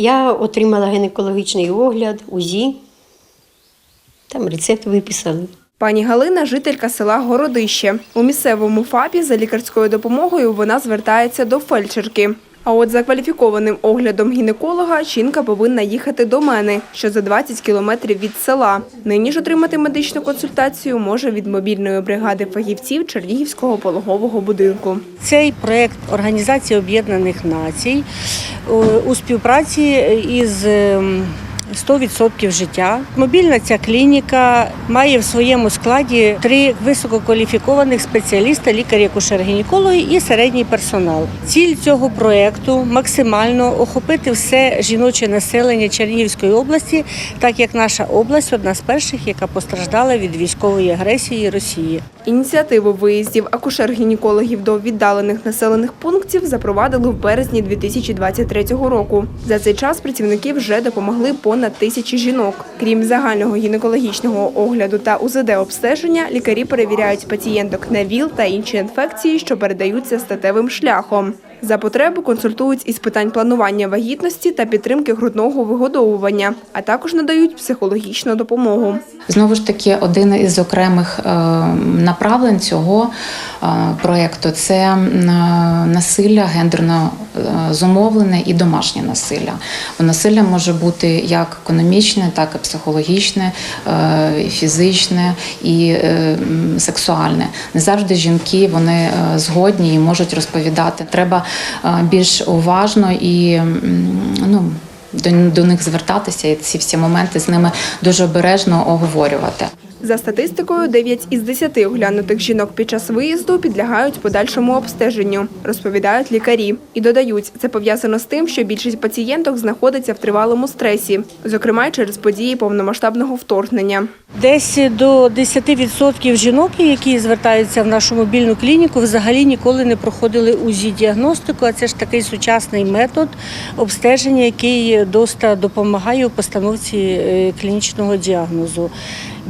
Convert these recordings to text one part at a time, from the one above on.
Я отримала гінекологічний огляд, УЗІ. Там рецепт виписали. Пані Галина – жителька села Городище. У місцевому ФАПі за лікарською допомогою вона звертається до фельдшерки. А от за кваліфікованим оглядом гінеколога жінка повинна їхати до мене, що за 20 кілометрів від села. Нині ж отримати медичну консультацію може від мобільної бригади фахівців Чернігівського пологового будинку. Цей проект Організації Об'єднаних Націй е, у співпраці із ем, 100% життя. Мобільна ця клініка має в своєму складі три висококваліфікованих спеціаліста, лікарі, акушер-гінекологи і середній персонал. Ціль цього проекту максимально охопити все жіноче населення Чернігівської області, так як наша область одна з перших, яка постраждала від військової агресії Росії. Ініціативу виїздів акушер-гінекологів до віддалених населених пунктів запровадили в березні 2023 року. За цей час працівники вже допомогли понад тисячі жінок. Крім загального гінекологічного огляду та УЗД-обстеження, лікарі перевіряють пацієнток на ВІЛ та інші інфекції, що передаються статевим шляхом. За потреби консультують із питань планування вагітності та підтримки грудного вигодовування, а також надають психологічну допомогу. Знову ж таки, один із окремих е, направлень цього е, проєкту це е, насилля гендерно е, зумовлене і домашнє насилля. Бо насилля може бути як економічне, так і психологічне, е, фізичне і е, сексуальне. Не завжди жінки вони е, згодні і можуть розповідати. Треба е, більш уважно і ну. До, до них звертатися і ці всі моменти з ними дуже обережно оговорювати. За статистикою, 9 із 10 оглянутих жінок під час виїзду підлягають подальшому обстеженню, розповідають лікарі. І додають, це пов'язано з тим, що більшість пацієнток знаходиться в тривалому стресі, зокрема через події повномасштабного вторгнення. Десь до 10% жінок, які звертаються в нашу мобільну клініку, взагалі ніколи не проходили УЗІ-діагностику, а це ж такий сучасний метод обстеження, який доста допомагає у постановці е, клінічного діагнозу.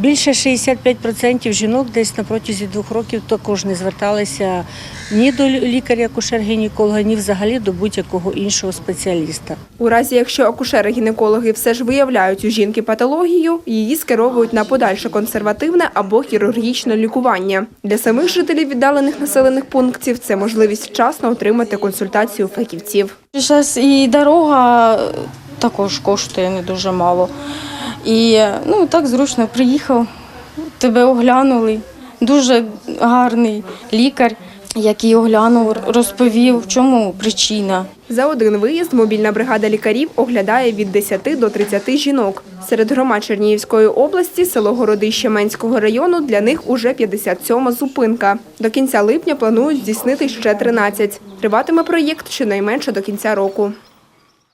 Більше 65% жінок десь на протязі двох років також не зверталися ні до лікаря-акушер-гінеколога, ні взагалі до будь-якого іншого спеціаліста. У разі, якщо акушери-гінекологи все ж виявляють у жінки патологію, її скеровують на подальше консервативне або хірургічне лікування. Для самих жителів віддалених населених пунктів це можливість вчасно отримати консультацію фахівців. Зараз і дорога також коштує не дуже мало. І ну так зручно приїхав, тебе оглянули. Дуже гарний лікар, який оглянув, розповів, в чому причина. За один виїзд мобільна бригада лікарів оглядає від 10 до 30 жінок. Серед громад Чернігівської області село Городище Менського району для них уже 57-ма зупинка. До кінця липня планують здійснити ще 13. Триватиме проєкт щонайменше до кінця року.